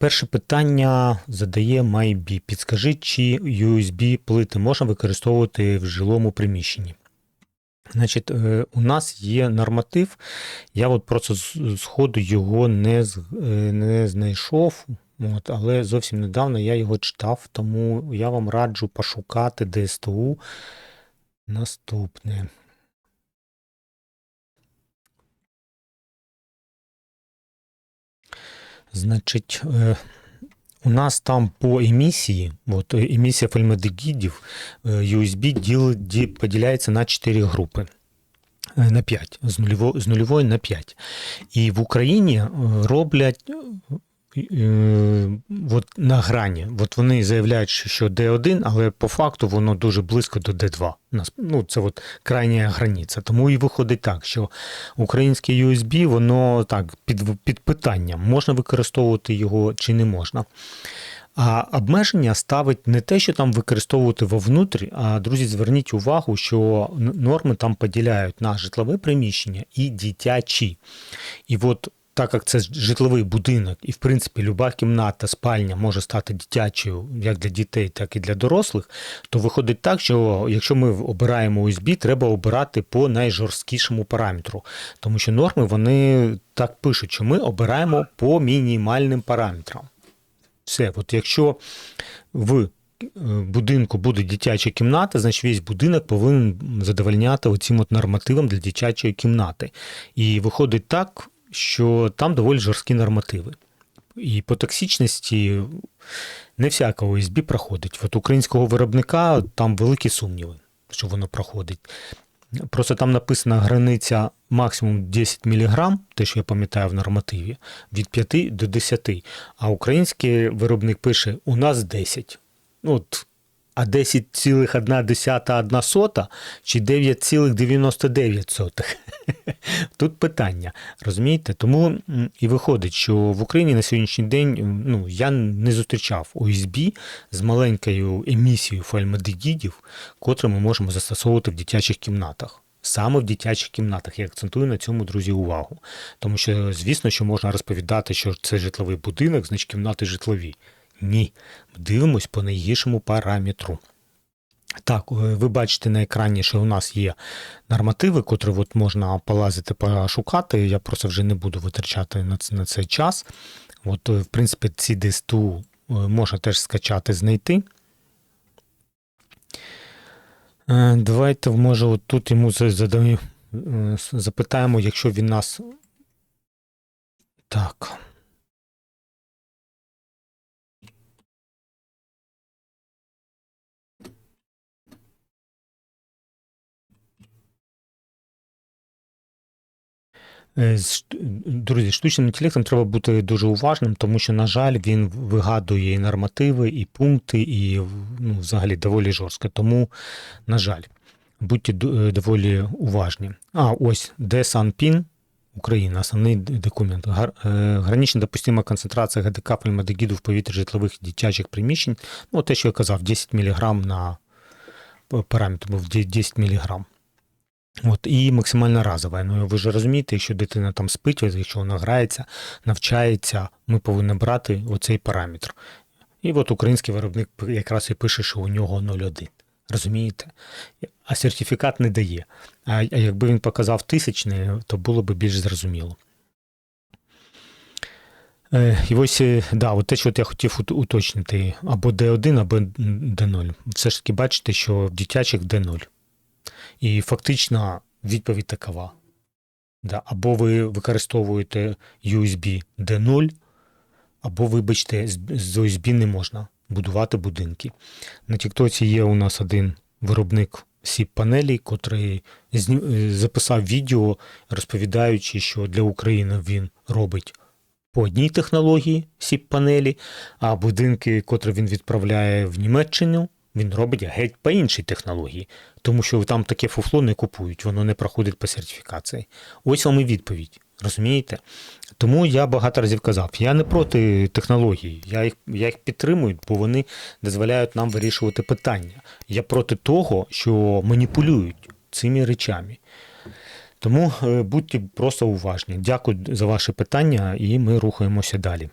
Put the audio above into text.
перше питання задає Майбі. Підскажи, чи USB плити можна використовувати в жилому приміщенні? Значить, е, у нас є норматив. Я от просто з його не, е, не знайшов, от, але зовсім недавно я його читав, тому я вам раджу пошукати ДСТУ наступне. Значить, е, у нас там по емісії, от е, емісія фальмадегідів, е, USB поділяється на 4 групи. Е, На 5, з, нульово, з нульової на 5. І в Україні е, роблять е, от на грані. От вони заявляють, що D1, але по факту воно дуже близько до D2. Ну, це от крайня границя. Тому і виходить так, що українське USB, воно так під, під питанням, можна використовувати його чи не можна. А обмеження ставить не те, що там використовувати вовнутрі, а друзі, зверніть увагу, що норми там поділяють на житлове приміщення і дитячі. І от так як це житловий будинок, і в принципі люба кімната, спальня може стати дитячою як для дітей, так і для дорослих, то виходить так, що якщо ми обираємо USB, треба обирати по найжорсткішому параметру. Тому що норми вони так пишуть, що ми обираємо по мінімальним параметрам. Все, от якщо в е, будинку буде дитяча кімната, значить весь будинок повинен задовольняти оцим от нормативам для дитячої кімнати. І виходить так, що там доволі жорсткі нормативи. І по токсичності не всяка ОСБ проходить. От українського виробника там великі сумніви, що воно проходить. Просто там написана границя максимум 10 мг, те, що я пам'ятаю в нормативі, від 5 до 10. А український виробник пише: у нас 10. Ну, от, а 10,1 сота чи 9,99. Тут питання, розумієте? Тому і виходить, що в Україні на сьогоднішній день ну, я не зустрічав ОСБ з маленькою емісією фальмадегідів, котрі ми можемо застосовувати в дитячих кімнатах. Саме в дитячих кімнатах. Я акцентую на цьому, друзі, увагу. Тому що, звісно, що можна розповідати, що це житловий будинок, значить кімнати житлові. Ні. Дивимось по найгіршому параметру. Так, е, ви бачите на екрані, що у нас є нормативи, котрі от можна полазити, пошукати. Я просто вже не буду витрачати на це, на цей час. От, е, в принципі, ці ДСТУ е, можна теж скачати, знайти. Давайте, може, от тут йому за- задаю, е, запитаємо, якщо він нас. Так. Друзі, штучним інтелектом треба бути дуже уважним, тому що, на жаль, він вигадує і нормативи, і пункти, і ну, взагалі доволі жорстко. Тому, на жаль, будьте е, доволі уважні. А, ось ДСАНПІН, Україна, основний документ. Е, допустима концентрація ГДК фальмадегіду в повітрі житлових дитячих приміщень. Ну, те, що я казав, 10 мг на параметр був 10 мг. От, і максимальна разова. Ну, ви ж розумієте, якщо дитина там спить, якщо вона грається, навчається, ми повинні брати оцей параметр. І от український виробник якраз і пише, що у нього 0,1. Розумієте? А сертифікат не дає. А, якби він показав тисячний, то було б більш зрозуміло. Е, І ось, е, да, от те, що я хотів уточнити, або D1, або D0. Все ж таки бачите, що в дитячих D0. І фактично відповідь такова. Да, або ви використовуєте USB D0, або, вибачте, з USB не можна будувати будинки. На Тіктоці є у нас один виробник сіп-панелей, котрий е, записав відео, розповідаючи, що для України він робить по одній технології сіп-панелі, а будинки, котрі він відправляє в Німеччину, він робить геть по іншій технології, тому що там таке фуфло не купують, воно не проходить по сертифікації. Ось вам і відповідь. Розумієте? Тому я багато разів казав, я не проти технологій, я їх, я їх підтримую, бо вони дозволяють нам вирішувати питання. Я проти того, що маніпулюють цими речами. Тому е, будьте просто уважні. Дякую за ваші питання, і ми рухаємося далі.